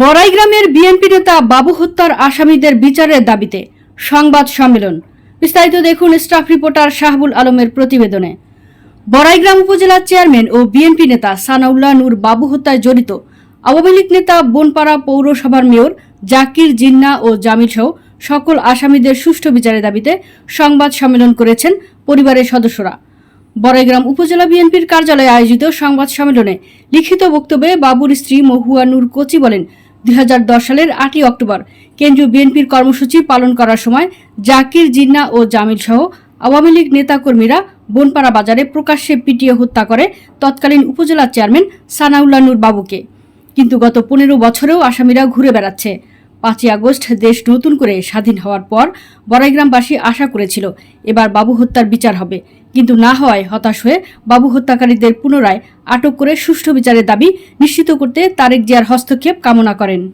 বড়াই গ্রামের বিএনপি নেতা বাবু হত্যার আসামিদের বিচারের দাবিতে সংবাদ সম্মেলন। বিস্তারিত দেখুন স্টাফ রিপোর্টার শাহবুল আলমের প্রতিবেদনে। বড়াইগ্রাম উপজেলার চেয়ারম্যান ও বিএনপি নেতা সানাউল্লাহ নূর বাবু হত্যায় জড়িত আওয়ামী লীগ নেতা বনপাড়া পৌরসভার মেয়র জাকির জিন্না ও জামিল সহ সকল আসামিদের সুষ্ঠু বিচারের দাবিতে সংবাদ সম্মেলন করেছেন পরিবারের সদস্যরা। বড়াইগ্রাম উপজেলা বিএনপির কার্যালয়ে আয়োজিত সংবাদ সম্মেলনে লিখিত বক্তব্যে বাবুর স্ত্রী মহুয়া নূর কোচি বলেন দুই হাজার দশ সালের আটই অক্টোবর কেন্দ্রীয় বিএনপির কর্মসূচি পালন করার সময় জাকির জিন্না ও জামিল সহ আওয়ামী লীগ নেতাকর্মীরা বনপাড়া বাজারে প্রকাশ্যে পিটিয়ে হত্যা করে তৎকালীন উপজেলা চেয়ারম্যান সানাউল্লা নূর বাবুকে। কিন্তু গত পনেরো বছরেও আসামিরা ঘুরে বেড়াচ্ছে। পাঁচই আগস্ট দেশ নতুন করে স্বাধীন হওয়ার পর বড়াইগ্রামবাসী আশা করেছিল, এবার বাবু হত্যার বিচার হবে। কিন্তু না হওয়ায় হতাশ হয়ে বাবু হত্যাকারীদের পুনরায় আটক করে সুষ্ঠু বিচারের দাবি নিশ্চিত করতে তারেক জিয়ার হস্তক্ষেপ কামনা করেন।